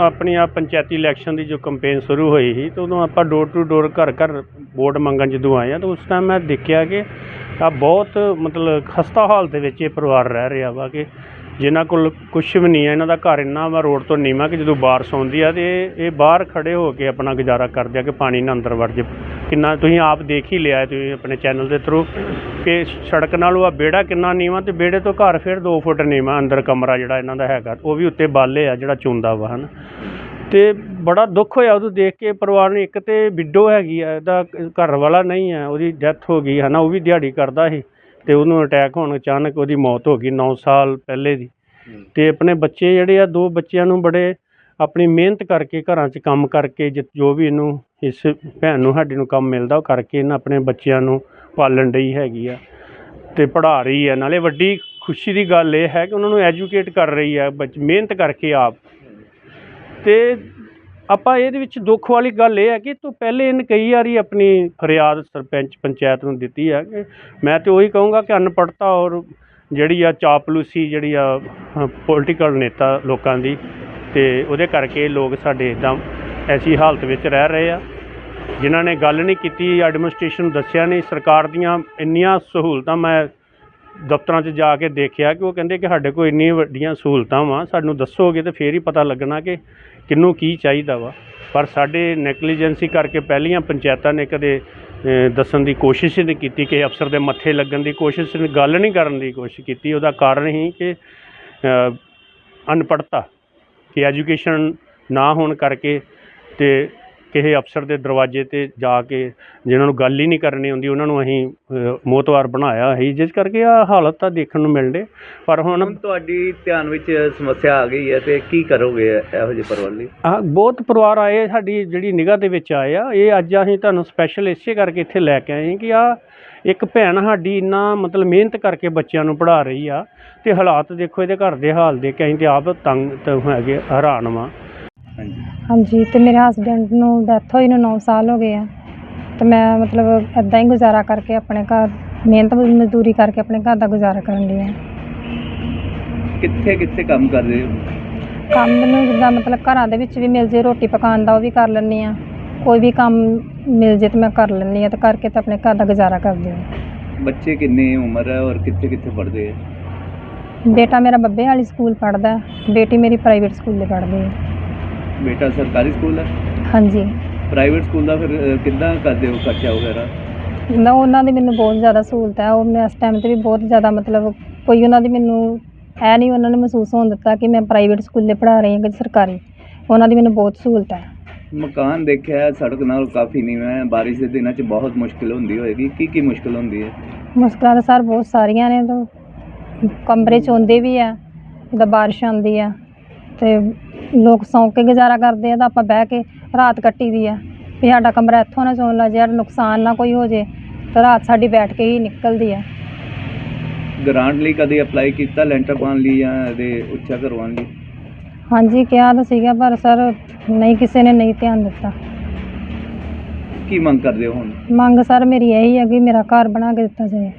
ਆਪਣੀ ਆ ਪੰਚਾਇਤੀ ਇਲੈਕਸ਼ਨ ਦੀ ਜੋ ਕੰਪੇਨ ਸ਼ੁਰੂ ਹੋਈ ਸੀ, ਤੇ ਉਦੋਂ ਆਪਾਂ ਡੋਰ ਟੂ ਡੋਰ ਘਰ ਘਰ ਵੋਟ ਮੰਗਣ ਜਦੋਂ ਆਏ ਆ, ਤਾਂ ਉਸ ਟਾਈਮ ਮੈਂ ਦੇਖਿਆ ਕਿ ਆ ਬਹੁਤ ਮਤਲਬ ਖਸਤਾ ਹਾਲਤ ਦੇ ਵਿੱਚ ਇਹ ਪਰਿਵਾਰ ਰਹਿ ਰਿਹਾ ਵਾ ਕਿ ਜਿਨ੍ਹਾਂ ਕੋਲ ਕੁਝ ਵੀ ਨਹੀਂ ਹੈ ਇਹਨਾਂ ਦਾ ਘਰ ਇੰਨਾ ਵਾ ਰੋਡ ਤੋਂ ਨੀਵਾਂ ਕਿ ਜਦੋਂ ਬਾਰਿਸ਼ ਆਉਂਦੀ ਆ ਤੇ ਇਹ- ਇਹ ਬਾਹਰ ਖੜੇ ਹੋ ਕੇ ਆਪਣਾ ਗੁਜ਼ਾਰਾ ਕਰਦੇ ਆ ਕਿ ਪਾਣੀ ਨਾ ਅੰਦਰ ਵੜ ਜੇ ਕਿੰਨਾ ਤੁਸੀਂ ਆਪ ਦੇਖ ਹੀ ਲਿਆ ਤੁਸੀਂ ਆਪਣੇ ਚੈਨਲ ਦੇ ਥਰੂ ਕਿ ਸੜਕ ਨਾਲੋਂ ਆ ਬੇੜਾ ਕਿੰਨਾ ਨੀਵਾਂ ਤੇ ਬੇੜੇ ਤੋਂ ਘਰ ਫਿਰ 2 ਫੁੱਟ ਨੀਵਾਂ ਅੰਦਰ ਕਮਰਾ ਜਿਹੜਾ ਇਹਨਾਂ ਦਾ ਹੈਗਾ, ਉਹ ਵੀ ਉੱਤੇ ਬਾਲੇ ਆ ਜਿਹੜਾ ਚੁੰਦਾ ਵਾ, ਹਨ। ਤੇ ਬੜਾ ਦੁੱਖ ਹੋਇਆ ਉਹਨੂੰ ਦੇਖ ਕੇ ਪਰਿਵਾਰ ਨੂੰ ਇੱਕ ਤੇ ਵਿਡੋ ਹੈਗੀ ਆ, ਇਹਦਾ ਘਰ ਵਾਲਾ ਨਹੀਂ ਹੈ ਉਹਦੀ ਡੈਥ ਹੋ ਗਈ ਹੈ ਨਾ ਉਹ ਵੀ ਦਿਹਾੜੀ ਕਰਦਾ ਸੀ ਤੇ ਉਹਨੂੰ ਅਟੈਕ ਹੋਣ ਅਚਾਨਕ ਉਹਦੀ ਮੌਤ ਹੋ ਗਈ 9 ਸਾਲ ਪਹਿਲੇ ਦੀ। ਤੇ ਆਪਣੇ ਬੱਚੇ ਜਿਹੜੇ ਆ, ਦੋ ਬੱਚਿਆਂ ਨੂੰ ਬੜੇ ਆਪਣੀ ਮਿਹਨਤ ਕਰਕੇ ਘਰਾਂ 'ਚ ਕੰਮ ਕਰਕੇ ਜਿ- ਜੋ ਵੀ ਇਹਨੂੰ ਇਸ ਭੈਣ ਨੂੰ ਸਾਡੀ ਨੂੰ ਕੰਮ ਮਿਲਦਾ, ਉਹ ਕਰਕੇ ਇਹਨਾਂ ਆਪਣੇ ਬੱਚਿਆਂ ਨੂੰ ਪਾਲਣ ਡਈ ਹੈਗੀ ਆ ਤੇ ਪੜ੍ਹਾ ਰਹੀ ਹੈ ਨਾਲੇ ਵੱਡੀ ਖੁਸ਼ੀ ਦੀ ਗੱਲ ਇਹ ਹੈ ਕਿ ਉਹਨਾਂ ਨੂੰ ਐਜੂਕੇਟ ਕਰ ਰਹੀ ਹੈ ਬੱਚ ਮਿਹਨਤ ਕਰਕੇ ਆਪ। ਤੇ ਆਪਾਂ ਇਹਦੇ ਵਿੱਚ ਦੁੱਖ ਵਾਲੀ ਗੱਲ ਇਹ ਹੈ ਕਿ ਤੋਂ ਪਹਿਲੇ ਇਹਨ ਕਈ ਵਾਰੀ ਆਪਣੀ ਫਰਿਆਦ ਸਰਪੰਚ ਪੰਚਾਇਤ ਨੂੰ ਦਿੱਤੀ ਹੈ ਕਿ ਮੈਂ ਤੇ ਉਹੀ ਕਹੂੰਗਾ ਕਿ ਅਨਪੜ੍ਹਤਾ ਔਰ ਜਿਹੜੀ ਆ ਚਾਪਲੂਸੀ ਜਿਹੜੀ ਆ ਪੋਲੀਟੀਕਲ ਨੇਤਾ ਲੋਕਾਂ ਦੀ ਤੇ ਉਹਦੇ ਕਰਕੇ ਲੋਕ ਸਾਡੇ ਇਦਾਂ ਐਸੀ ਹਾਲਤ ਵਿੱਚ ਰਹਿ ਰਹੇ ਆ। ਜਿਨ੍ਹਾਂ ਨੇ ਗੱਲ ਨਹੀਂ ਕੀਤੀ ਐਡਮਿਨਿਸਟ੍ਰੇਸ਼ਨ ਨੂੰ ਦੱਸਿਆ ਨਹੀਂ ਸਰਕਾਰ ਦੀਆਂ ਇੰਨੀਆਂ ਸਹੂਲਤਾਂ ਮੈਂ ਦਫ਼ਤਰਾਂ 'ਚ ਜਾ ਕੇ ਦੇਖਿਆ ਕਿ ਉਹ ਕਹਿੰਦੇ ਕਿ ਸਾਡੇ ਕੋਲ ਇੰਨੀਆਂ ਵੱਡੀਆਂ ਸਹੂਲਤਾਂ ਵਾ ਸਾਨੂੰ ਦੱਸੋਗੇ ਤੇ ਫੇਰ ਹੀ ਪਤਾ ਲੱਗਣਾ ਕਿ ਕਿਹਨੂੰ ਕੀ ਚਾਹੀਦਾ ਵਾ। ਪਰ ਸਾਡੇ ਨੈਗਲੀਜੈਂਸੀ ਕਰਕੇ ਪਹਿਲੀਆਂ ਪੰਚਾਇਤਾਂ ਨੇ ਕਦੇ ਦੱਸਣ ਦੀ ਕੋਸ਼ਿਸ਼ ਹੀ ਨਹੀਂ ਕੀਤੀ ਕਿ ਅਫਸਰ ਦੇ ਮੱਥੇ ਲੱਗਣ ਦੀ ਕੋਸ਼ਿਸ਼ ਗੱਲ ਨਹੀਂ ਕਰਨ ਦੀ ਕੋਸ਼ਿਸ਼ ਕੀਤੀ। ਉਹਦਾ ਕਾਰਨ ਹੀ ਕਿ ਅ, ਅਨਪੜ੍ਹਤਾ ਕਿ ਐਜੂਕੇਸ਼ਨ ਨਾ ਹੋਣ ਕਰਕੇ ਅਤੇ ਕਿਸੇ ਅਫਸਰ ਦੇ ਦਰਵਾਜ਼ੇ ਤੇ ਜਾ ਕੇ ਜਿਨ੍ਹਾਂ ਨੂੰ ਗੱਲ ਹੀ ਨਹੀਂ ਕਰਨੀ ਹੁੰਦੀ ਉਹਨਾਂ ਨੂੰ ਅਸੀਂ ਅ, ਮੋਹਤਵਾਰ ਬਣਾਇਆ ਸੀ। ਜਿਸ ਕਰਕੇ ਆ ਹਾਲਤ ਤਾਂ ਦੇਖਣ ਨੂੰ ਮਿਲਦੇ। ਪਰ ਹੁਣ ਤੁਹਾਡੀ ਧਿਆਨ ਵਿੱਚ ਸਮੱਸਿਆ ਆ ਗਈ ਹੈ ਤੇ ਕੀ ਕਰੋਗੇ ਇਹੋ ਜਿਹੇ ਪਰਿਵਾਰ ਲਈ ਆ ਬਹੁਤ ਪਰਿਵਾਰ ਆਏ ਸਾਡੀ ਜਿਹੜੀ ਨਿਗਾਹ ਦੇ ਵਿੱਚ ਆਏ ਆ। ਇਹ ਅੱਜ ਅਸੀਂ ਤੁਹਾਨੂੰ ਸਪੈਸ਼ਲ ਇਸੇ ਕਰਕੇ ਇੱਥੇ ਲੈ ਕੇ ਆਏ ਕਿ ਆ ਇੱਕ ਭੈਣ ਸਾਡੀ ਇੰਨਾ ਮਤਲਬ ਮਿਹਨਤ ਕਰਕੇ ਬੱਚਿਆਂ ਨੂੰ ਪੜ੍ਹਾ ਰਹੀ ਆ ਤੇ ਹਾਲਾਤ ਦੇਖੋ ਇਹਦੇ ਘਰ ਦੇ ਹਾਲ ਦੇਖ ਕੇ ਅਸੀਂ ਤੇ ਆਪ ਤੰਗ ਤੇ ਹੈਗੇ ਹੈਰਾਨ ਵਾਂ। ਹਾਂਜੀ ਹਾਂਜੀ ਤੇ ਮੇਰੇ ਹਸਬੈਂਡ ਨੂੰ ਡੈਥ ਹੋਈ ਨੂੰ 9 ਸਾਲ ਹੋ ਗਏ ਆ। ਤੇ ਮੈਂ ਮਤਲਬ ਇਦਾਂ ਹੀ ਗੁਜ਼ਾਰਾ ਕਰਕੇ ਆਪਣੇ ਘਰ ਮਿਹਨਤ ਮਜ਼ਦੂਰੀ ਕਰਕੇ ਆਪਣੇ ਘਰ ਦਾ ਗੁਜ਼ਾਰਾ ਕਰਨ ਲਈ ਆ। ਕਿੱਥੇ ਕਿੱਥੇ ਕੰਮ ਕਰਦੇ ਹੋ? ਕੰਮ ਮੈਨੂੰ ਜਿੱਦਾਂ ਮਤਲਬ ਘਰਾਂ ਦੇ ਵਿੱਚ ਵੀ ਮਿਲ ਜੇ ਰੋਟੀ ਪਕਾਉਣ ਦਾ ਉਹ ਵੀ ਕਰ ਲੈਂਦੀ ਆ। ਕੋਈ ਵੀ ਕੰਮ ਮਿਲ ਜੇ ਤੇ ਮੈਂ ਕਰ ਲੈਂਦੀ ਆ ਤੇ ਕਰਕੇ ਤੇ ਆਪਣੇ ਘਰ ਦਾ ਗੁਜ਼ਾਰਾ ਕਰਦੀ ਆ। ਬੱਚੇ ਕਿੰਨੀ ਉਮਰ ਹੈ ਔਰ ਕਿੱਥੇ ਕਿੱਥੇ ਪੜ੍ਹਦੇ ਹੈ ਬੇਟਾ ਮੇਰਾ ਬੱਬੇ ਵਾਲੀ ਸਕੂਲ ਪੜ੍ਹਦਾ ਬੇਟੀ ਮੇਰੀ ਪ੍ਰਾਈਵੇਟ ਸਕੂਲੇ ਪੜ੍ਹਦੀ ਹੈ ਬੇਟਾ ਸਰਕਾਰੀ ਸਕੂਲ ਹੈ? ਹਾਂਜੀ। ਪ੍ਰਾਈਵੇਟ ਸਕੂਲ ਦਾ ਫਿਰ ਅ, ਕਿੱਦਾਂ ਕਰਦੇ ਹੋ ਖਰਚਾ ਵਗੈਰਾ? ਨਾ ਉਹਨਾਂ ਦੀ ਮੈਨੂੰ ਬਹੁਤ ਜ਼ਿਆਦਾ ਸਹੂਲਤ ਹੈ। ਉਹ ਮੈਂ ਇਸ ਟਾਈਮ ਤੇ ਵੀ ਬਹੁਤ ਜ਼ਿਆਦਾ ਮਤਲਬ ਕੋਈ ਉਹਨਾਂ ਦੀ ਮੈਨੂੰ ਐ ਨਹੀਂ ਉਹਨਾਂ ਨੇ ਮਹਿਸੂਸ ਹੋਣ ਦਿੱਤਾ ਕਿ ਮੈਂ ਪ੍ਰਾਈਵੇਟ ਸਕੂਲੇ ਪੜ੍ਹਾ ਰਹੀ ਹਾਂ ਕਿ ਸਰਕਾਰੀ। ਉਹਨਾਂ ਦੀ ਮੈਨੂੰ ਬਹੁਤ ਸਹੂਲਤ ਹੈ। ਮਕਾਨ ਦੇਖਿਆ ਹੈ, ਸੜਕ ਨਾਲ ਕਾਫੀ ਨੀਵਾਂ ਹੈ। ਬਾਰਿਸ਼ ਦੇ ਦਿਨਾਂ 'ਚ ਬਹੁਤ ਮੁਸ਼ਕਿਲ ਹੁੰਦੀ ਹੋਏਗੀ। ਕੀ ਕੀ ਮੁਸ਼ਕਿਲ ਹੁੰਦੀ ਹੈ? ਮੁਸ਼ਕਲਾਂ ਤਾਂ ਸਰ ਬਹੁਤ ਸਾਰੀਆਂ ਨੇ। ਤਾਂ ਕਮਰੇ ਚ ਆਉਂਦੇ ਵੀ ਆ ਜਦੋਂ ਬਾਰਿਸ਼ ਆਉਂਦੀ ਆ ਤੇ ਲੋਕ ਸੌਂ ਕੇ ਗੁਜ਼ਾਰਾ ਕਰਦੇ ਆ ਤਾਂ ਆਪਾਂ ਬਹਿ ਕੇ ਰਾਤ ਕੱਟੀ ਦੀ ਆ ਵੀ ਸਾਡਾ ਕਮਰਾ ਇੱਥੋਂ ਨਾ ਚੋਣ ਲੱਗ ਜਾਏ ਨੁਕਸਾਨ ਨਾ ਕੋਈ ਹੋ ਜੇ ਤਾਂ ਰਾਤ ਸਾਡੀ ਬੈਠ ਕੇ ਹੀ ਨਿਕਲਦੀ ਆ। ਗ੍ਰਾਂਟ ਲਈ ਕਦੇ ਅਪਲਾਈ ਕੀਤਾ ਲੈਂਟਰ ਪਾਉਣ ਲਈ ਜਾਂ ਇਹਦੇ ਉੱਚਾ ਕਰਵਾਉਣ ਲਈ? ਹਾਂਜੀ ਕਿਹਾ ਤਾਂ ਸੀਗਾ ਪਰ ਸਰ ਨਹੀਂ ਕਿਸੇ ਨੇ ਨਹੀਂ ਧਿਆਨ ਦਿੱਤਾ। ਕੀ ਮੰਗ ਕਰਦੇ ਹੋ ਹੁਣ? ਮੰਗ ਸਰ ਮੇਰੀ ਇਹੀ ਹੈ ਕਿ ਮੇਰਾ ਘਰ ਬਣਾ ਕੇ ਦਿੱਤਾ ਜਾਏ।